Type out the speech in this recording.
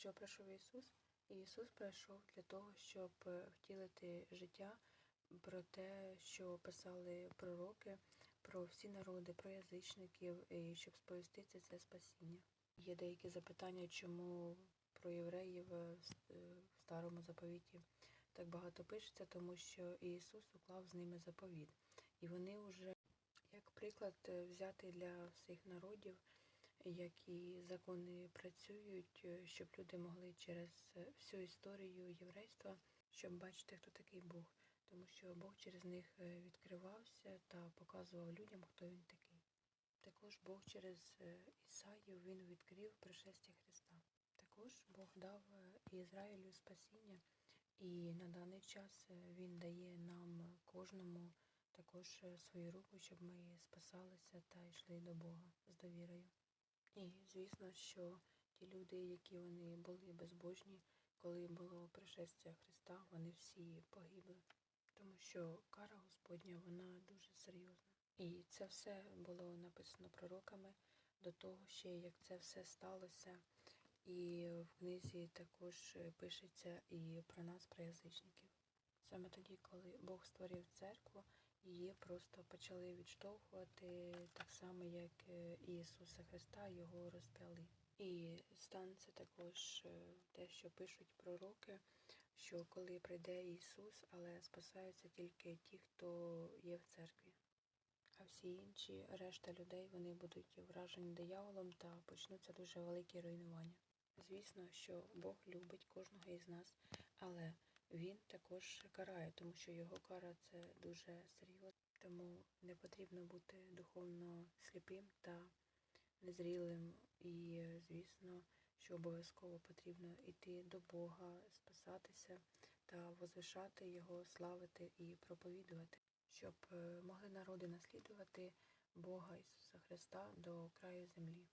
що прийшов Ісус? І Ісус прийшов для того, щоб е, втілити життя про те, що писали пророки, про всі народи, про язичників, і щоб сповістити це спасіння. Є деякі запитання, чому про євреїв е, е, в старому заповіті так багато пишеться, тому що Ісус уклав з ними заповіт. І вони вже як приклад взяти для всіх народів, які закони працюють, е, щоб люди могли через е, всю історію єврейства, щоб бачити, хто такий Бог. Тому що Бог через них е, відкривався та показував людям, хто він такий. Також Бог через Ісаю він відкрив пришестя Христа. Також Бог дав Ізраїлю спасіння, і на даний час Він дає нам кожному також свою руку, щоб ми спасалися та йшли до Бога з довірою. І звісно, що ті люди, які вони були безбожні, коли було пришестя Христа, вони всі погибли, тому що кара Господня вона дуже серйозна. І це все було написано пророками до того, ще як це все сталося. І в книзі також пишеться і про нас, про язичників. Саме тоді, коли Бог створив церкву, її просто почали відштовхувати так само, як е, Ісуса Христа, його розп'яли. І станеться також е, те, що пишуть пророки, що коли прийде Ісус, але спасаються тільки ті, хто є в церкві. А всі інші, решта людей, вони будуть вражені дияволом та почнуться дуже великі руйнування. Звісно, що Бог любить кожного із нас, але Він також карає, тому що його кара це дуже серйозно. Тому не потрібно бути духовно сліпим та незрілим. І, звісно, що обов'язково потрібно йти до Бога, спасатися та возвишати Його, славити і проповідувати, щоб е, могли народи наслідувати Бога Ісуса Христа до краю землі.